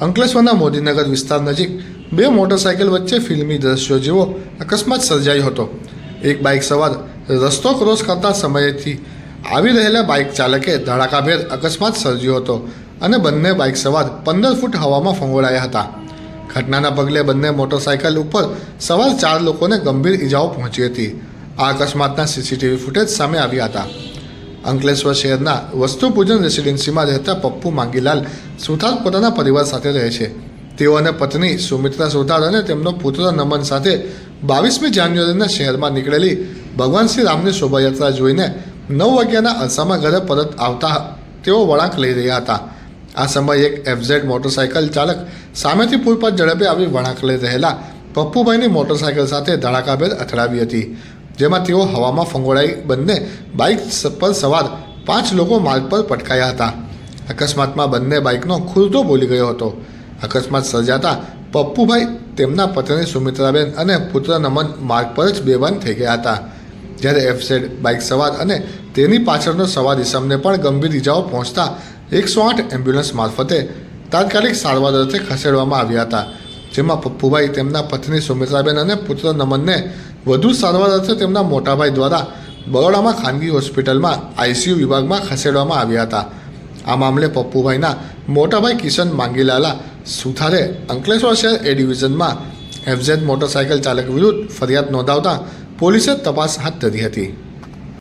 અંકલેશ્વરના મોદીનગર વિસ્તાર નજીક બે મોટરસાયકલ વચ્ચે ફિલ્મી દ્રશ્યો જેવો અકસ્માત સર્જાયો હતો. એક બાઇક સવાર રસ્તો ક્રોસ કરતા સમયેથી આવી રહેલા બાઇક ચાલકે ધડાકાભેર અકસ્માત સર્જ્યો હતો અને બંને બાઇક સવાર પંદર ફૂટ હવામાં ફંગોળાયા હતા. ઘટનાના પગલે બંને મોટરસાયકલ ઉપર સવાર ચાર લોકોને ગંભીર ઈજાઓ પહોંચી હતી. આ અકસ્માતના સીસીટીવી ફૂટેજ સામે આવ્યા હતા. અંકલેશ્વર શહેરના વસ્તુ પૂજન રેસિડેન્સીમાં રહેતા પપ્પુ માંગીલાલ સુથાર પોતાના પરિવાર સાથે રહે છે. તેઓ અને પત્ની સુમિત્રા સુથાર અને તેમનો પુત્ર નમન સાથે બાવીસમી જાન્યુઆરીના શહેરમાં નીકળેલી ભગવાન શ્રી રામની શોભાયાત્રા જોઈને નવ વાગ્યાના અરસામાં ઘરે પરત આવતા તેઓ વળાંક લઈ રહ્યા હતા. આ સમયે એક એફઝેડ મોટરસાયકલ ચાલક સામેથી પૂરપાટ ઝડપે આવી વળાંક લઈ રહેલા પપ્પુભાઈની મોટરસાયકલ સાથે ધડાકાભેર અથડાવી હતી. જેમાં તેઓ હવામાં ફંગોળાઈ બંને બાઇક પર સવાર પાંચ લોકો માર્ગ પર પટકાયા હતા. અકસ્માતમાં બંને બાઇકનો ખુરદો બોલી ગયો હતો. અકસ્માત સર્જાતા પપ્પુભાઈ તેમના પત્ની સુમિત્રાબેન અને પુત્ર નમન માર્ગ પર જ બેભાન થઈ ગયા હતા. જ્યારે એફસેડ બાઇક સવાર અને તેની પાછળનો સવાર ઇસમને પણ ગંભીર ઇજાઓ પહોંચતા એકસો આઠ એમ્બ્યુલન્સ મારફતે તાત્કાલિક સારવાર અર્થે ખસેડવામાં આવ્યા હતા. જેમાં પપ્પુભાઈ તેમના પત્ની સુમિત્રાબેન અને પુત્ર નમનને વધુ સારવાર તેમના મોટાભાઈ દ્વારા બરોડામાં ખાનગી હોસ્પિટલમાં આઈસીયુ વિભાગમાં ખસેડવામાં આવ્યા હતા. આ મામલે પપ્પુભાઈના મોટાભાઈ કિશન માંગીલાલા સુથારે અંકલેશ્વર શહેર એ ડિવિઝનમાં એફઝેડ મોટરસાયકલ ચાલક વિરુદ્ધ ફરિયાદ નોંધાવતા પોલીસે તપાસ હાથ ધરી હતી.